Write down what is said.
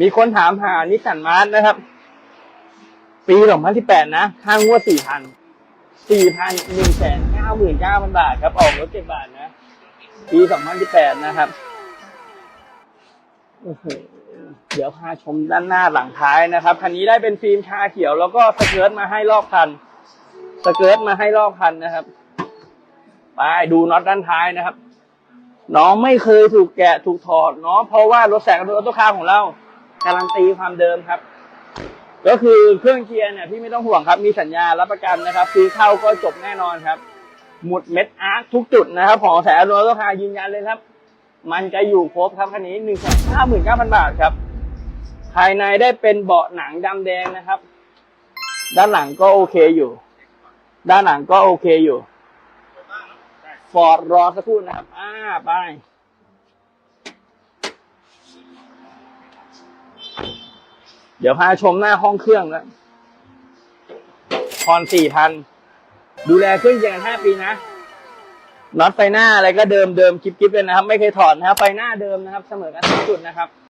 มีคนถามหานิสสันมาร์นะครับ ปี2018 นะค่างวด4,000 4,000 199,000 บาทครับ ออกรถ7บาทนะ ปี 2018 นะครับโอ้โหเดี๋ยวพาชมด้านหน้าหลังท้ายนะครับ คันนี้ได้เป็นฟิล์มชาเขียว แล้วก็สเกิร์ตมาให้รอบคัน สเกิร์ตมาให้รอบคันนะครับ ไปดูน็อตด้านท้ายนะครับ น้องไม่เคยถูกแกะถูกถอดเนาะเพราะว่ารถแสงกับรถออโต้คาร์ของเรา การันตีความเดิมครับ ก็คือเครื่องเกียร์เนี่ยพี่ไม่ต้องห่วงครับ มีสัญญารับประกันนะครับ ซื้อเข้าก็จบแน่นอนครับ หมุดเม็ดอาร์คทุกจุดนะครับ ของแสงรถออโต้คายืนยันเลยครับ มันจะอยู่ครบครับคันนี้หนึ่งแสนห้าหมื่นเก้าพันบาทครับ ภายในได้เป็นเบาะหนังดำแดงนะครับ ด้านหลังก็โอเคอยู่ ด้านหลังก็โอเคอยู่ฟอร์ดรอสักครู่นะครับ อ่าไป เดี๋ยวพาชมหน้าห้องเครื่องแล้วพรสี่พัน ดูแลเครื่องเกียร์กันห้าปีนะน็อตไฟหน้าอะไรก็เดิมเดิมๆกิ๊บๆเลยนะครับ ไม่เคยถอดนะครับ ไฟหน้าเดิมนะครับ เสมอกันทุกจุดนะครับ